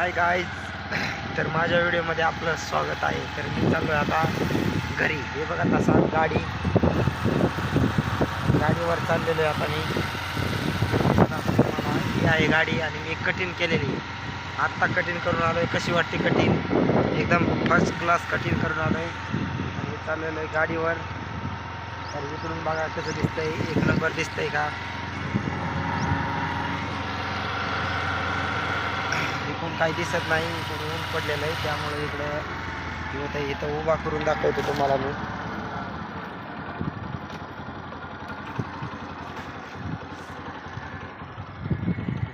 Hi guys तर माझ्या व्हिडिओमध्ये आपलं स्वागत आहे. तर मी चाललो आहे आता घरी. हे बघा तसा गाडी. गाडीवर चाललेलो आहे आता मी. ही आहे गाडी आणि मी कटिंग केलेली. आहे आत्ता कटिंग करून आलो आहे कशी वाटते कटिंग एकदम फर्स्ट क्लास कटिंग करून आलो आहे आणि चाललेलो आहे गाडीवर. तर इकडून बघा कसं दिसतंय. एक नंबर दिसतंय का इकडून काही दिसत नाही इकडे ऊन पडलेलं आहे त्यामुळे इकडं मी इथं उभा करून दाखवतो तुम्हाला मी.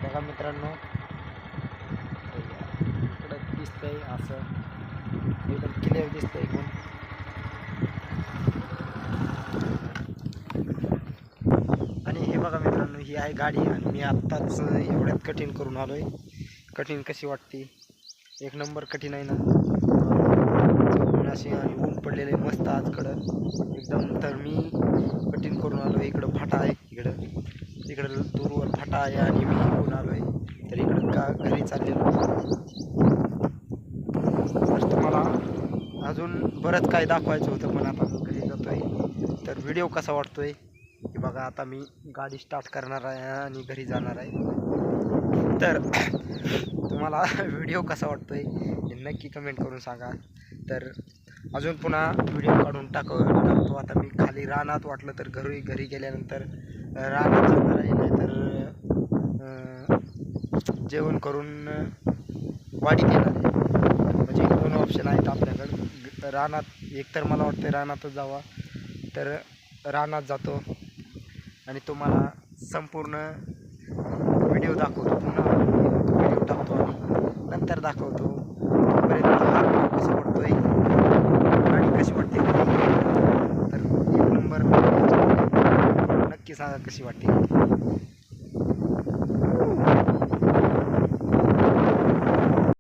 बघा मित्रांनो इकडं दिसतंय असं. एकदम क्लिअर दिसतंय इकडून आणि हे बघा मित्रांनो ही आहे गाडी आणि मी आत्ताच एवढ्यात कठीण करून आलोय. कठीण कशी वाटते? एक नंबर कठीण आहे ना. असे आणि ऊन पडलेलं आहे मस्त आजकडं एकदम तर मी कठीण करून आलो इकडं फाटा आहे. इकडं इकडं दूरवर फाटा आहे आणि मी इकडून आलो आहे तर इकडं का घरी चाललेलो? तर तुम्हाला अजून बरंच काही दाखवायचं होतं पण आता मी घरी जातोय. तर व्हिडिओ कसा वाटतोय? की बघा आता मी गाडी स्टार्ट करणार आहे आणि घरी जाणार आहे. तर तुम्हाला व्हिडिओ कसा वाटतो आहे नक्की कमेंट करून सांगा. तर अजून पुन्हा व्हिडिओ काढून टाक. टाकतो आता मी खाली रानात वाटलं तर घरी घरी गेल्यानंतर रानात जाणार आहे. नाहीतर जेवण करून वाडीत येणार आहे. म्हणजे दोन ऑप्शन आहेत आपल्याकडं. रानात एकतर मला वाटतं रानातच जावा. तर रानात जातो. आणि तुम्हाला संपूर्ण व्हिडिओ दाखवतो पुन्हा व्हिडिओ टाकतो आणि नंतर दाखवतो तोपर्यंत हा व्हिडिओ कसा वाटतोय गाडी कशी वाटते तर एक नंबर नक्की सांगा कशी वाटते.